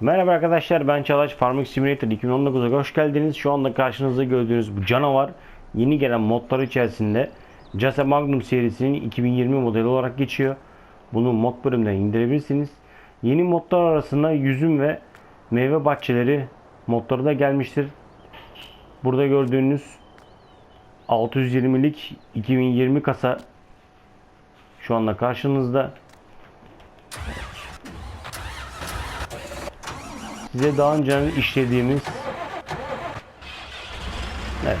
Merhaba arkadaşlar ben Çağlaç Farming Simulator 2019'a hoş geldiniz. Şu anda karşınızda gördüğünüz bu canavar yeni gelen modlar içerisinde Jase Magnum serisinin 2020 modeli olarak geçiyor. Bunu mod bölümünden indirebilirsiniz. Yeni modlar arasında yüzüm ve meyve bahçeleri modları da gelmiştir. Burada gördüğünüz 620'lik 2020 kasa şu anda karşınızda. Size daha önce işlediğimiz Evet.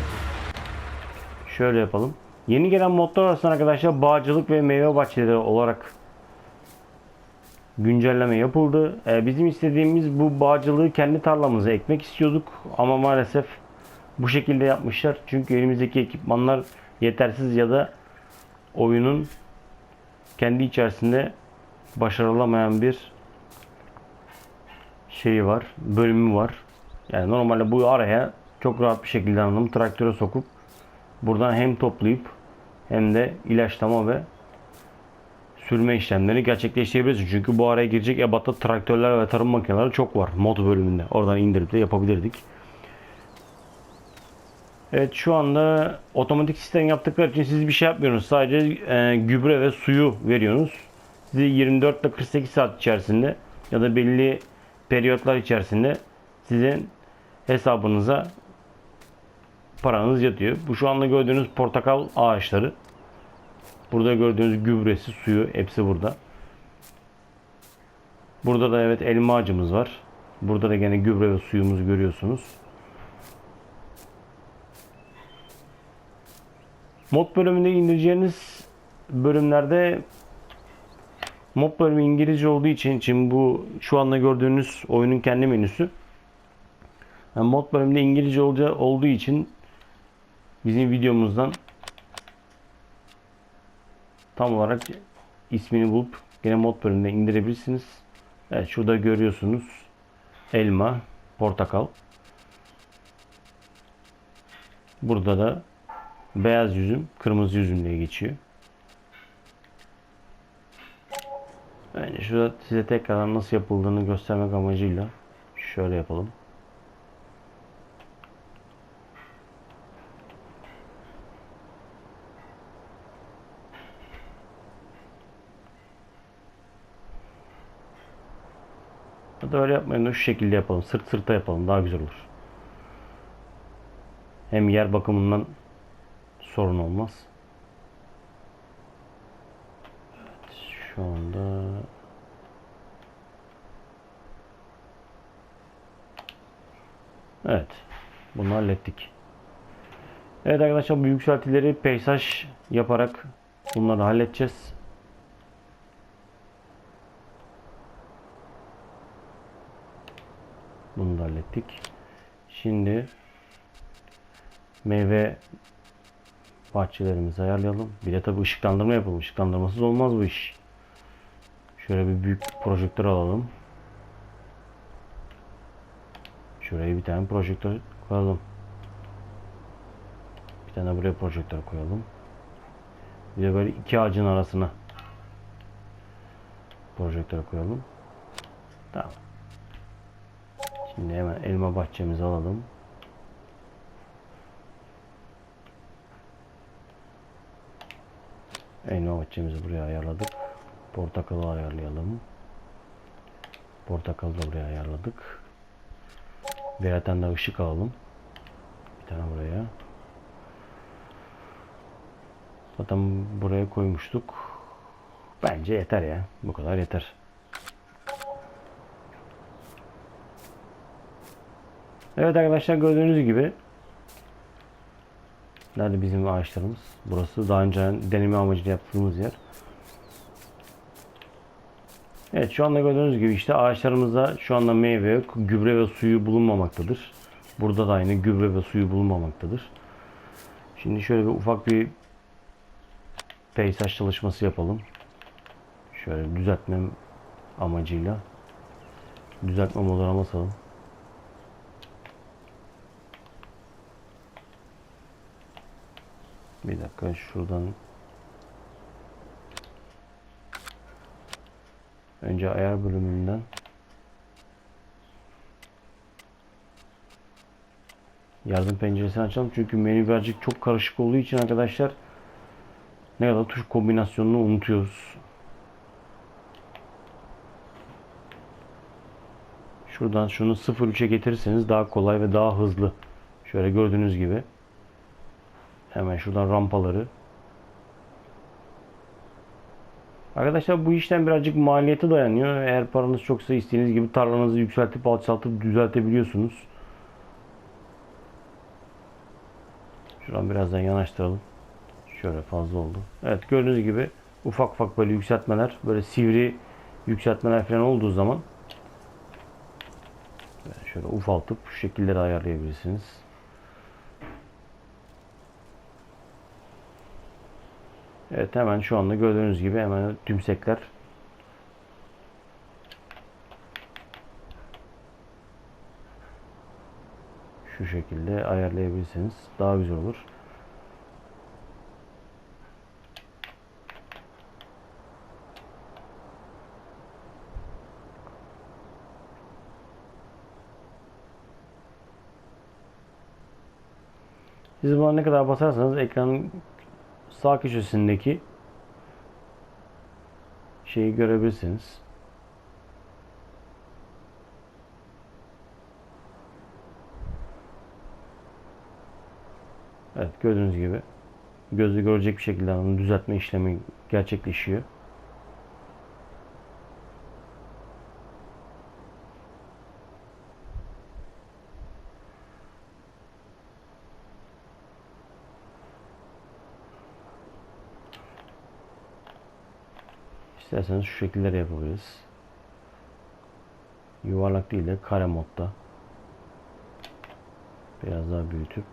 Şöyle yapalım. Yeni gelen modlar arasında arkadaşlar bağcılık ve meyve bahçeleri olarak güncelleme yapıldı. Ee, bizim istediğimiz bu bağcılığı kendi tarlamıza ekmek istiyorduk ama maalesef bu şekilde yapmışlar. Çünkü elimizdeki ekipmanlar yetersiz ya da oyunun kendi içerisinde başarılamayan bir şeyi var, bölümü var. Yani normalde bu araya çok rahat bir şekilde anladım traktöre sokup buradan hem toplayıp hem de ilaçlama ve sürme işlemlerini gerçekleştirebilirsin. Çünkü bu araya girecek ebatta traktörler ve tarım makineleri çok var mod bölümünde. Oradan indirip de yapabilirdik. Evet şu anda otomatik sistem yaptıkları için siz bir şey yapmıyorsunuz. Sadece e, gübre ve suyu veriyorsunuz. Sizi 24 ile 48 saat içerisinde ya da belli periyotlar içerisinde sizin hesabınıza paranız yatıyor. Bu şu anda gördüğünüz portakal ağaçları. Burada gördüğünüz gübresi, suyu hepsi burada. Burada da evet elma ağacımız var. Burada da gene gübre ve suyumuzu görüyorsunuz. Mod bölümünde indireceğiniz bölümlerde mod bölümü İngilizce olduğu için için bu şu anda gördüğünüz oyunun kendi menüsü. Yani mod bölümünde İngilizce olacağı, olduğu için bizim videomuzdan tam olarak ismini bulup gene mod bölümünde indirebilirsiniz. Evet şurada görüyorsunuz elma, portakal. Burada da beyaz yüzüm, kırmızı yüzüm diye geçiyor. Bence şurada size tekrar nasıl yapıldığını göstermek amacıyla şöyle yapalım. Ya öyle yapmayın da şu şekilde yapalım. Sırt sırta yapalım. Daha güzel olur. Hem yer bakımından sorun olmaz. Evet, şu anda Evet. Bunu hallettik. Evet arkadaşlar bu yükseltileri peysaj yaparak bunları halledeceğiz. Bunu da hallettik. Şimdi meyve bahçelerimizi ayarlayalım. Bir de tabi ışıklandırma yapalım. Işıklandırmasız olmaz bu iş. Şöyle bir büyük projektör alalım. Şuraya bir tane projektör koyalım. Bir tane buraya projektör koyalım. Bir de böyle iki ağacın arasına projektör koyalım. Tamam. Şimdi hemen elma bahçemizi alalım. Elma bahçemizi buraya ayarladık. Portakalı ayarlayalım. Portakalı da buraya ayarladık. Birer tane de ışık alalım. Bir tane buraya. Zaten buraya koymuştuk. Bence yeter ya. Bu kadar yeter. Evet arkadaşlar gördüğünüz gibi Nerede bizim ağaçlarımız? Burası daha önce deneme amacıyla yaptığımız yer. Evet şu anda gördüğünüz gibi işte ağaçlarımızda şu anda meyve yok. Gübre ve suyu bulunmamaktadır. Burada da aynı gübre ve suyu bulunmamaktadır. Şimdi şöyle bir ufak bir peysaj çalışması yapalım. Şöyle düzeltmem amacıyla düzeltme moduna basalım. Bir dakika şuradan Önce ayar bölümünden yardım penceresini açalım. Çünkü menü birazcık çok karışık olduğu için arkadaşlar ne kadar tuş kombinasyonunu unutuyoruz. Şuradan şunu 0-3'e getirirseniz daha kolay ve daha hızlı. Şöyle gördüğünüz gibi. Hemen şuradan rampaları Arkadaşlar bu işten birazcık maliyete dayanıyor. Eğer paranız çoksa istediğiniz gibi tarlanızı yükseltip alçaltıp düzeltebiliyorsunuz. Şuradan birazdan yanaştıralım. Şöyle fazla oldu. Evet gördüğünüz gibi ufak ufak böyle yükseltmeler, böyle sivri yükseltmeler falan olduğu zaman şöyle ufaltıp şu şekilleri ayarlayabilirsiniz. Evet hemen şu anda gördüğünüz gibi hemen tümsekler şu şekilde ayarlayabilirsiniz. Daha güzel olur. Siz buna ne kadar basarsanız ekranın sağ köşesindeki şeyi görebilirsiniz. Evet gördüğünüz gibi gözü görecek bir şekilde onu düzeltme işlemi gerçekleşiyor. İsterseniz şu şekilleri yapabiliriz. Yuvarlak değil de kare modda. Biraz daha büyütüp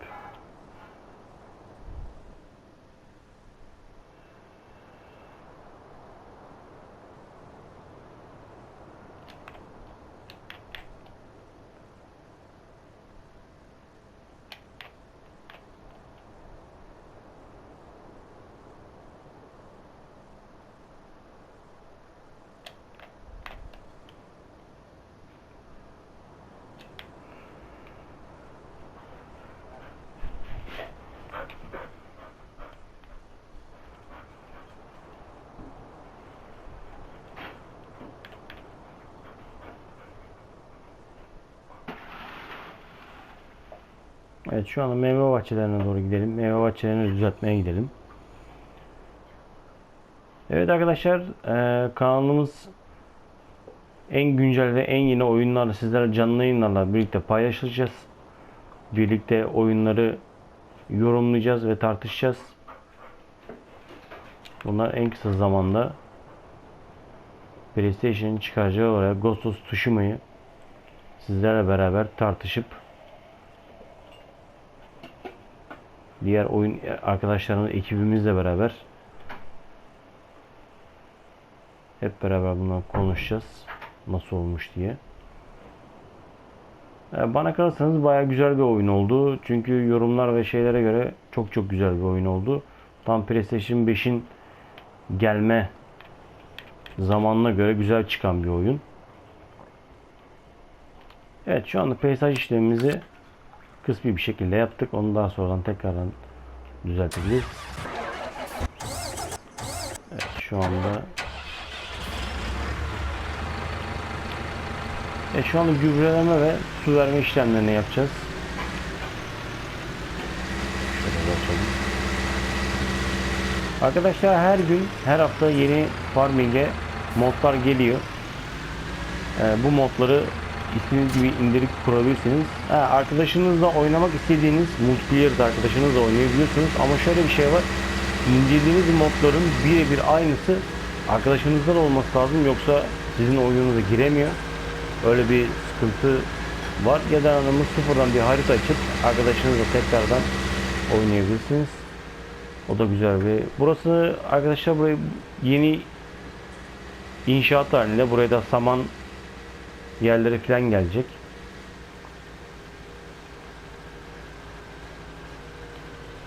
Evet şu anda meyve bahçelerine doğru gidelim. Meyve bahçelerini düzeltmeye gidelim. Evet arkadaşlar e, kanalımız en güncel ve en yeni oyunlarla sizlere canlı yayınlarla birlikte paylaşacağız. Birlikte oyunları yorumlayacağız ve tartışacağız. Bunlar en kısa zamanda PlayStation'ın çıkaracağı olarak Ghost of Tsushima'yı sizlerle beraber tartışıp diğer oyun arkadaşlarımız ekibimizle beraber hep beraber bundan konuşacağız. Nasıl olmuş diye. Bana kalırsanız baya güzel bir oyun oldu. Çünkü yorumlar ve şeylere göre çok çok güzel bir oyun oldu. Tam PlayStation 5'in gelme zamanına göre güzel çıkan bir oyun. Evet şu anda peyzaj işlemimizi kısmi bir şekilde yaptık. Onu daha sonradan tekrardan düzeltebiliriz. Evet, şu anda e, şu anda gübreleme ve su verme işlemlerini yapacağız. Arkadaşlar her gün, her hafta yeni farming'e modlar geliyor. E, bu modları istediğiniz gibi indirip kurabilirsiniz. Ha, arkadaşınızla oynamak istediğiniz multiplayer'da arkadaşınızla oynayabiliyorsunuz. Ama şöyle bir şey var. İndirdiğiniz modların birebir aynısı arkadaşınızda da olması lazım. Yoksa sizin oyununuza giremiyor. Öyle bir sıkıntı var. Ya da hanımı sıfırdan bir harita açıp arkadaşınızla tekrardan oynayabilirsiniz. O da güzel bir. Burası arkadaşlar burayı yeni inşaat halinde. Buraya da saman yerlere falan gelecek.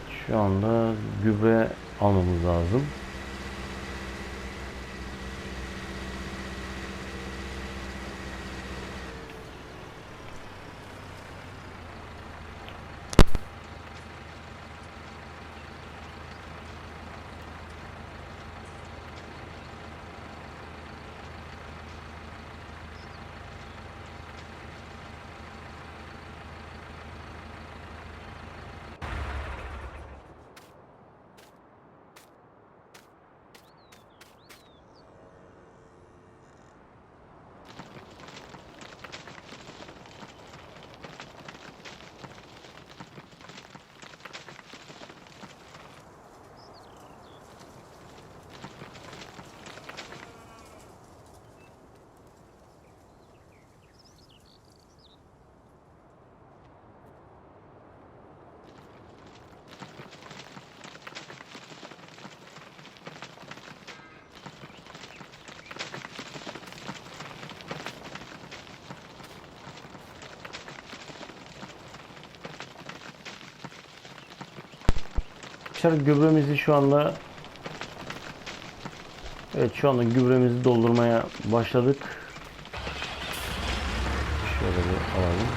Şu anda gübre almamız lazım. Arkadaşlar gübremizi şu anda Evet şu anda gübremizi doldurmaya başladık. Şöyle bir alalım.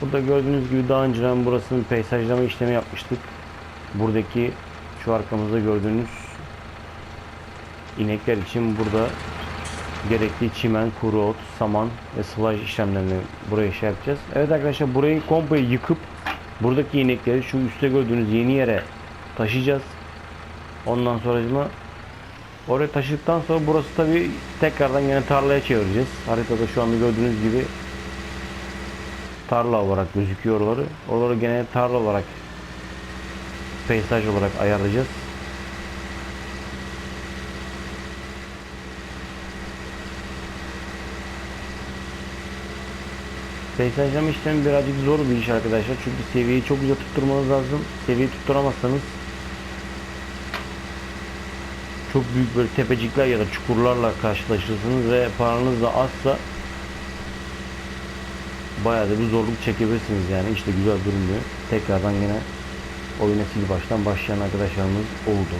Burada gördüğünüz gibi daha önceden burasının peyzajlama işlemi yapmıştık. Buradaki şu arkamızda gördüğünüz inekler için burada gerekli çimen, kuru ot, saman ve sıvaj işlemlerini buraya şey yapacağız. Evet arkadaşlar burayı komple yıkıp buradaki inekleri şu üstte gördüğünüz yeni yere taşıyacağız. Ondan sonra oraya taşıdıktan sonra burası tabi tekrardan yine tarlaya çevireceğiz. Haritada şu anda gördüğünüz gibi tarla olarak gözüküyor oraları. Oraları gene tarla olarak peyzaj olarak ayarlayacağız. Peyzajlama işlemi birazcık zor bir iş arkadaşlar. Çünkü seviyeyi çok güzel tutturmanız lazım. Seviyeyi tutturamazsanız çok büyük böyle tepecikler ya da çukurlarla karşılaşırsınız ve paranız da azsa bayağı da bir zorluk çekebilirsiniz yani işte güzel durmuyor. Tekrardan yine oyuna sil baştan başlayan arkadaşlarımız oldu.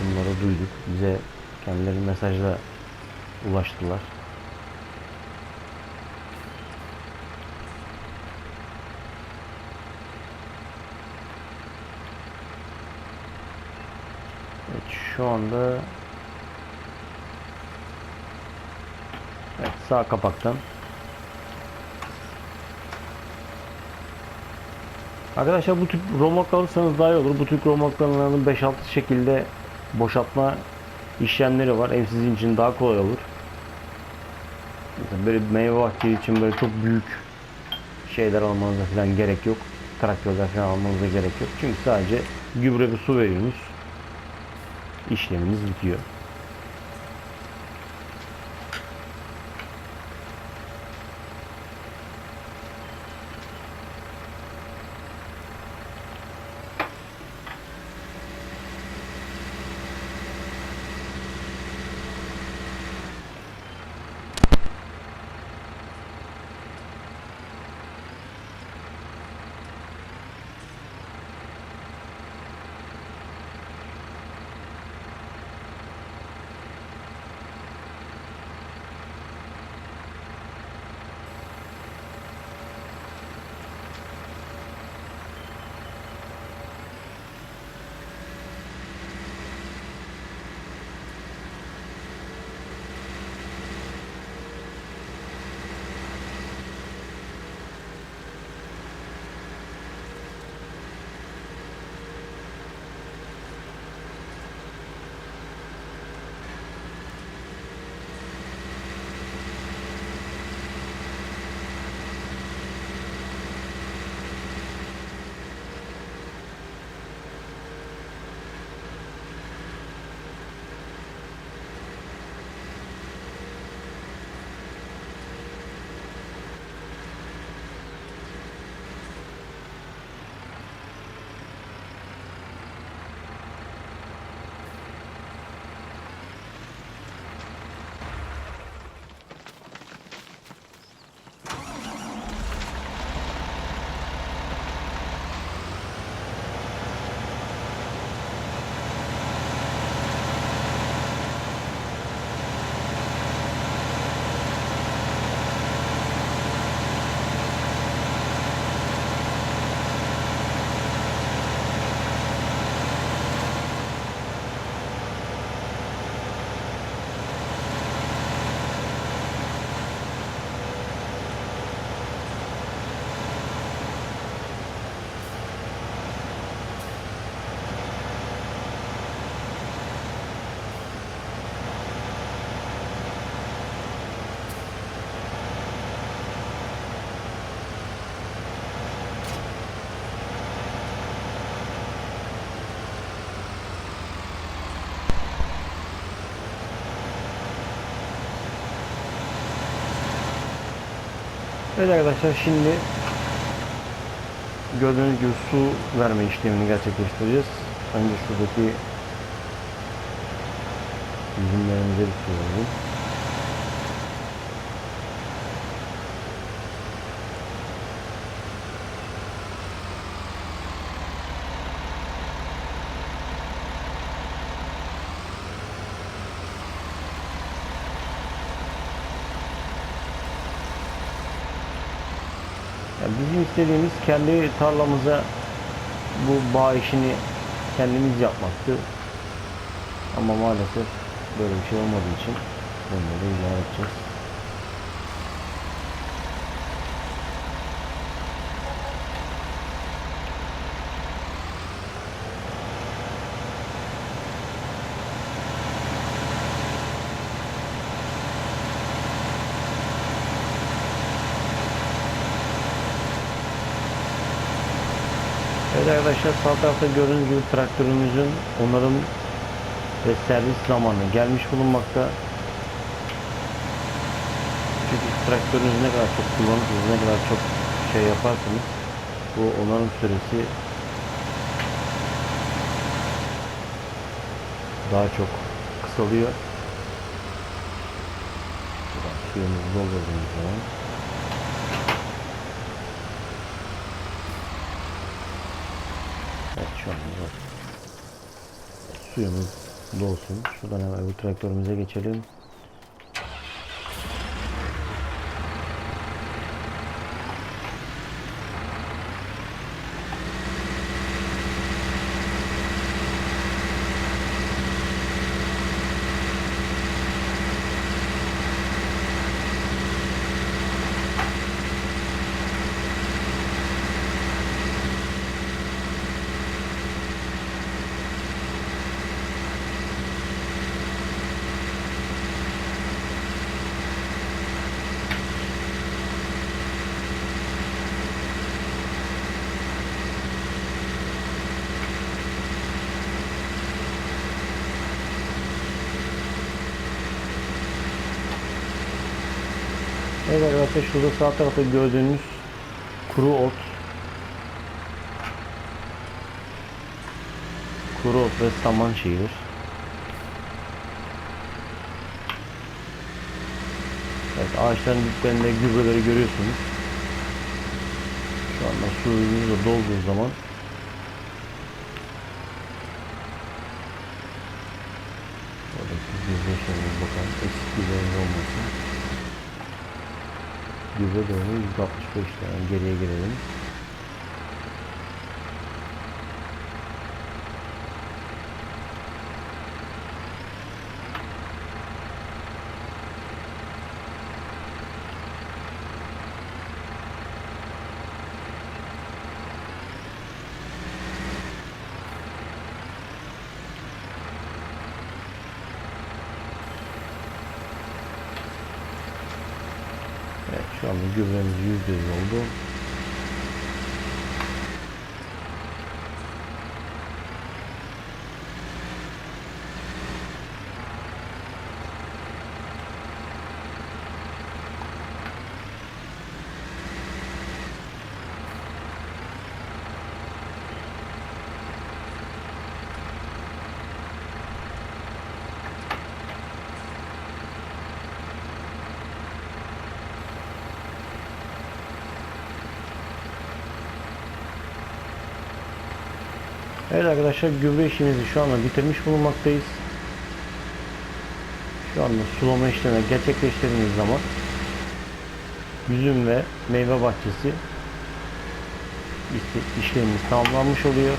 Bunları duyduk. Bize kendileri mesajla ulaştılar. Evet, şu anda evet, sağ kapaktan Arkadaşlar bu tip romak alırsanız daha iyi olur. Bu tip romakların 5-6 şekilde boşaltma işlemleri var. Hem sizin için daha kolay olur. Mesela böyle meyve bahçesi için böyle çok büyük şeyler almanıza falan gerek yok. Traktörler falan almanıza gerek yok. Çünkü sadece gübre ve su veriyorsunuz. İşleminiz bitiyor. Evet arkadaşlar şimdi gördüğünüz gibi su verme işlemini gerçekleştireceğiz. Önce şuradaki üzümlerimize bir su verelim. Bizim istediğimiz kendi tarlamıza bu bağ işini kendimiz yapmaktı. Ama maalesef böyle bir şey olmadığı için bunları edeceğiz. Arkadaşlar sağ tarafta gördüğünüz gibi traktörümüzün onarım ve servis zamanı gelmiş bulunmakta. Çünkü traktörünüz ne kadar çok kullanırsınız, ne kadar çok şey yaparsanız bu onarım süresi daha çok kısalıyor. Suyumuzu doldurduğumuz zaman Evet şu anda suyumuz dolsun. Şuradan hemen öbür traktörümüze geçelim. Evet arkadaşlar şurada sağ tarafta gördüğünüz kuru ot. Kuru ot ve saman şeyidir. Evet ağaçların diplerinde gübreleri görüyorsunuz. Şu anda suyumuz da dolduğu zaman Doğru 165 tane geriye girelim. Anda gübremiz %100 oldu. Evet arkadaşlar gübre işimizi şu anda bitirmiş bulunmaktayız. Şu anda sulama işlemi gerçekleştirdiğimiz zaman üzüm ve meyve bahçesi iş- işlemimiz tamamlanmış oluyor.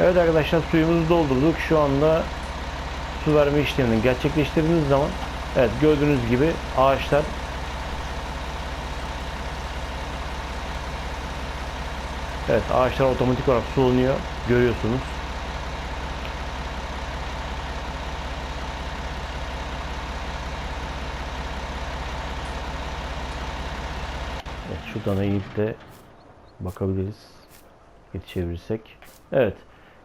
Evet arkadaşlar suyumuzu doldurduk. Şu anda su verme işlemini gerçekleştirdiğiniz zaman evet gördüğünüz gibi ağaçlar Evet ağaçlar otomatik olarak sulanıyor. Görüyorsunuz. Evet, şuradan eğilip de bakabiliriz. Yetişebilirsek. Evet.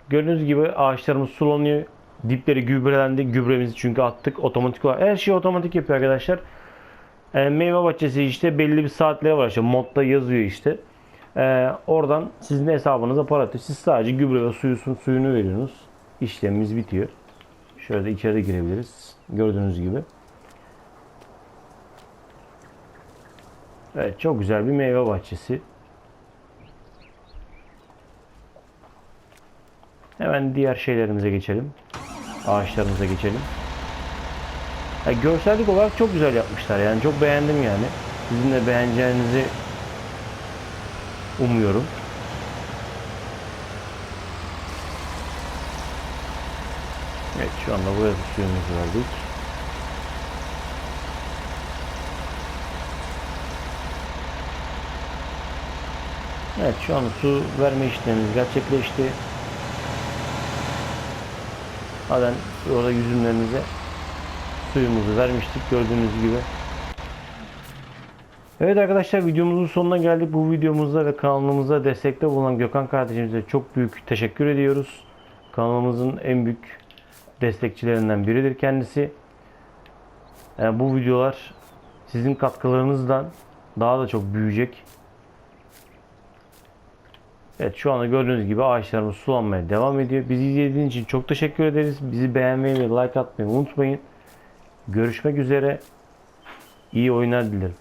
Gördüğünüz gibi ağaçlarımız sulanıyor. Dipleri gübrelendi. Gübremizi çünkü attık otomatik olarak. Her şeyi otomatik yapıyor arkadaşlar. E, meyve bahçesi işte belli bir saatlere var. İşte modda yazıyor işte. E, oradan sizin hesabınıza para atıyor. Siz sadece gübre ve suyusun, suyunu veriyorsunuz. İşlemimiz bitiyor. Şöyle içeri girebiliriz. Gördüğünüz gibi. Evet çok güzel bir meyve bahçesi. Hemen diğer şeylerimize geçelim. Ağaçlarımıza geçelim. Ya, görsellik olarak çok güzel yapmışlar yani çok beğendim yani. Sizin de beğeneceğinizi umuyorum. Evet şu anda buraya da suyumuzu verdik. Evet şu an su verme işlemimiz gerçekleşti. Zaten orada yüzümlerimize suyumuzu vermiştik gördüğünüz gibi. Evet arkadaşlar videomuzun sonuna geldik. Bu videomuzda ve kanalımıza destekte bulunan Gökhan kardeşimize çok büyük teşekkür ediyoruz. Kanalımızın en büyük destekçilerinden biridir kendisi. Yani bu videolar sizin katkılarınızdan daha da çok büyüyecek. Evet şu anda gördüğünüz gibi ağaçlarımız sulanmaya devam ediyor. Bizi izlediğiniz için çok teşekkür ederiz. Bizi beğenmeyi ve like atmayı unutmayın. Görüşmek üzere. İyi oyunlar dilerim.